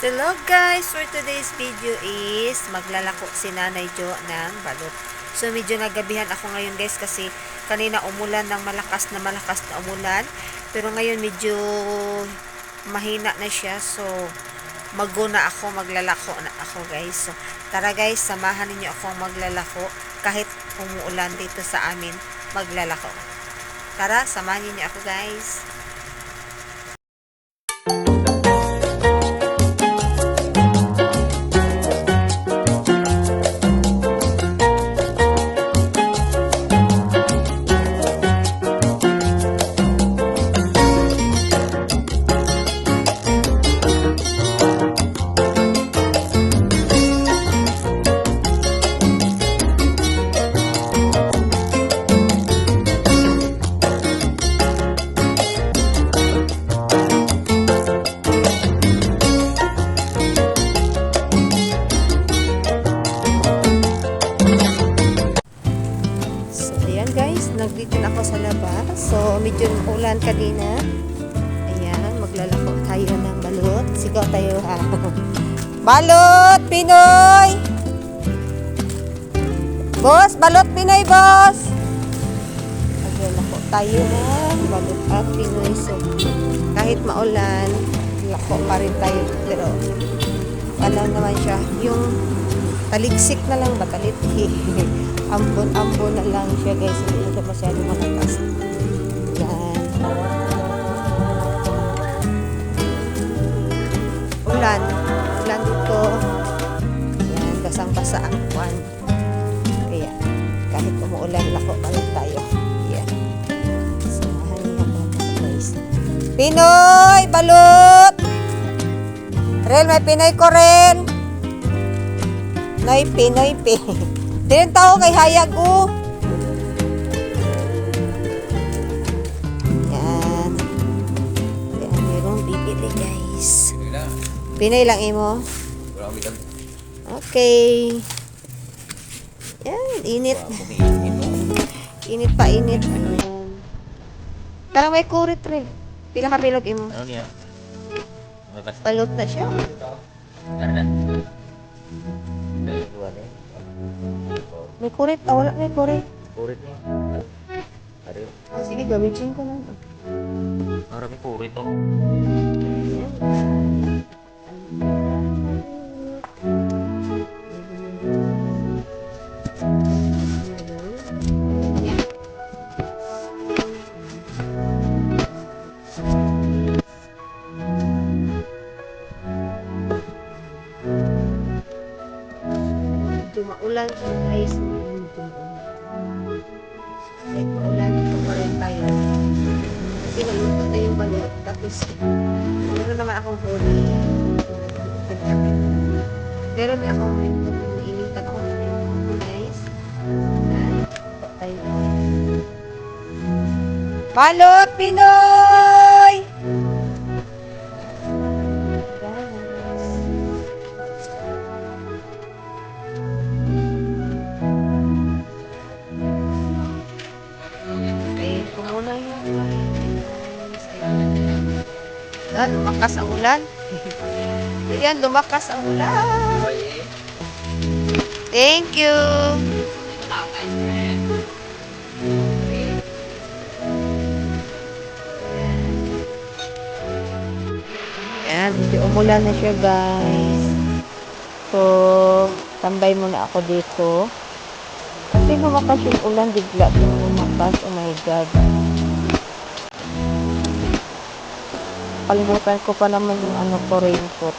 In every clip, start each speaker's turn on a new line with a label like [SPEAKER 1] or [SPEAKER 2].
[SPEAKER 1] Hello guys! For today's video is maglalako si Nanay Jo ng balot. So medyo nagabihan ako ngayon guys kasi kanina umulan ng malakas na malakas na umulan. Pero ngayon medyo mahina na siya. So maguna ako, maglalako na ako guys. So tara guys, samahan ninyo akong maglalako kahit umuulan dito sa amin, maglalako. Tara, samahan ninyo ako guys. Ulan kanina. Ayan, maglalako tayo ng balot. Sigaw tayo ha. balot, Pinoy! Boss, balot Pinoy, boss! Maglalako tayo ng balot at Pinoy. So, kahit maulan, lako pa rin tayo. Pero, ano naman siya, yung taligsik na lang ba? Talitik. Ambon-ambon na lang siya guys. Hindi siya masyado malakas. Ulan. Ulan dito. Yan. Basang-basa ang kwan. Kaya, kahit umuulan, lako rin tayo. Yan. Samahan niyo ako guys. Pinoy! Balot! Rel, may Pinoy ko rin. Noy, Pinoy, Pinoy. Din tao kay Hayag o. Yan. Yan, mayroong bibili guys. Pinoy lang imo. Okay. Yan, init. Init pa, init. Ano yan? Parang may kurit rin. Pila ka pilog imo.
[SPEAKER 2] Ano niya?
[SPEAKER 1] Palot na siya.
[SPEAKER 2] Na?
[SPEAKER 1] May kurit. Ah, wala may kurit.
[SPEAKER 2] Kurit niya. Ari,
[SPEAKER 1] sige, gamitin ko lang.
[SPEAKER 2] marami kurit to.
[SPEAKER 1] Medyo maulan guys. Medyo maulan. Ito pa rin tayo. Kasi naluto na yung balot. Tapos, meron naman akong huli. Meron na akong initan ako na guys. Tayo. Balot, Pinoy! Ah, lumakas ang ulan. Ayan, lumakas ang ulan. Thank you. Ayan, umulan na siya guys. So, tambay muna ako dito. Kasi lumakas yung ulan, bigla din lumakas. Oh my God. Kalimutan ko pa naman yung ano ko, raincoat.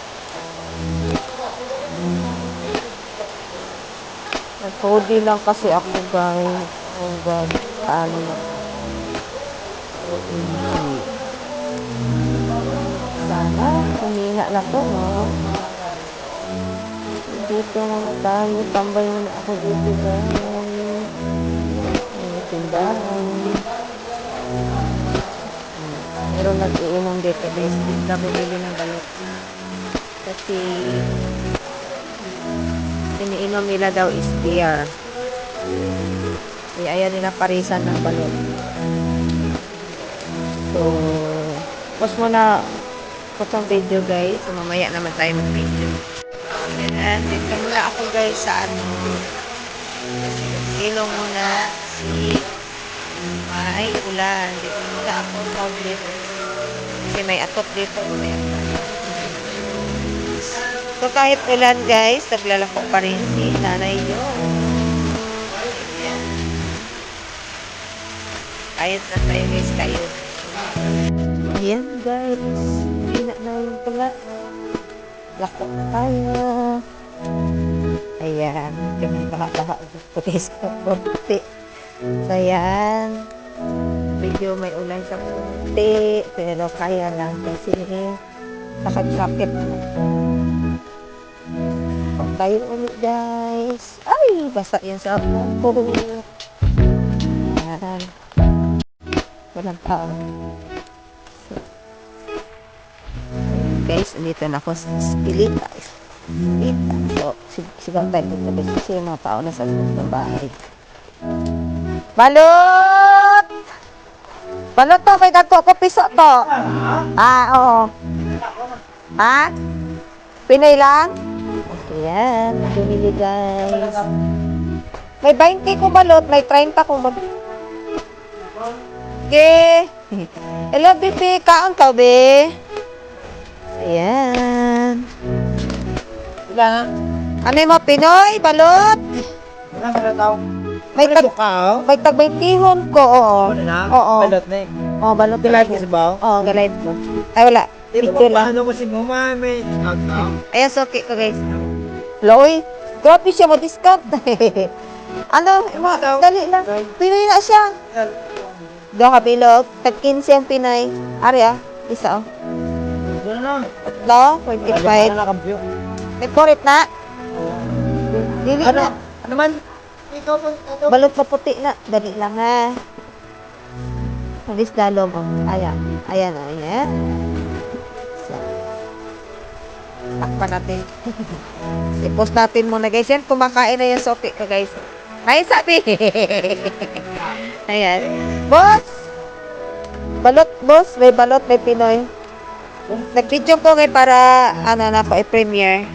[SPEAKER 1] Nag-hoodie lang kasi ako, guys. Oh God. Paano na? Sana, humina na to, no? Dito muna tayo. Tambay muna ako dito, guys. Tindahan. Pero nag-iinom dito, guys. Dito bumili ng balot. Kasi, iniinom nila daw is beer. Kaya ayaw nila parisan ng balot. So, mas muna ko tong video guys. So, mamaya naman tayo mag-video. Ayan, dito muna ako guys sa ano. Ilong muna si may ulan. Dito muna ako dito. Kasi may atot dito. So kahit ulan guys, naglalako pa rin si nanay. Ayan. Kahit na tayo guys, kayo. Ayan guys. Hindi na yung pala. Lako tayo. Ayan. Yung baha-baha. Putis ko. Buti. So ayan. Medyo may ulan sa puti. Pero kaya lang kasi sakit-sakit. Tayo ulit guys. Ay, basa yan sa ako. Ayan. Walang tao. Guys, andito na ako sa Spilita. Spilita. So, sig- sigang tayo dito kasi yung mga tao na sa loob ng bahay. Balot! Balot to, may dagko ko piso to. Ah, oo. Ha? Pinay lang? Okay, yan. Bumili guys. May 20 ko balot, may 30 ko mag... Okay. Hello, Bibi. Kaon ka, be? Ayan.
[SPEAKER 3] Wala na.
[SPEAKER 1] Ano mga Pinoy? Balot?
[SPEAKER 3] Wala na tao.
[SPEAKER 1] May tag... May tag 20 ko, oo.
[SPEAKER 3] Wala na.
[SPEAKER 1] Oo.
[SPEAKER 3] Balot na eh.
[SPEAKER 1] Oo, balot.
[SPEAKER 3] Dilay kasi ba?
[SPEAKER 1] Oo, galive ko. Ay, wala.
[SPEAKER 3] Dito
[SPEAKER 1] lang.
[SPEAKER 3] Paano mo si mama may tagtaw?
[SPEAKER 1] Ayan, so okay ko, guys. Loy, grabe siya mo discount. ano, ma, dali lang. Pinoy na siya. Do ka bilog. Tag 15 ang Pinoy. Ari ah, isa oh.
[SPEAKER 3] Wala na. Wala
[SPEAKER 1] 45.
[SPEAKER 3] na kampyo.
[SPEAKER 1] May porit na. Dili
[SPEAKER 3] Ano?
[SPEAKER 1] na.
[SPEAKER 3] Ano man? Ikaw.
[SPEAKER 1] Balot pa puti na. Dali lang ha. Alis dalom oh. Ayan. Ayan oh. Ayan. So. Takpan natin. I-post natin muna guys. Yan, kumakain na yung sopi ko guys. Ay, sabi. Ayan. Boss! Balot, boss. May balot, may Pinoy. Nag-video ko ngayon para, ano na po, i-premiere.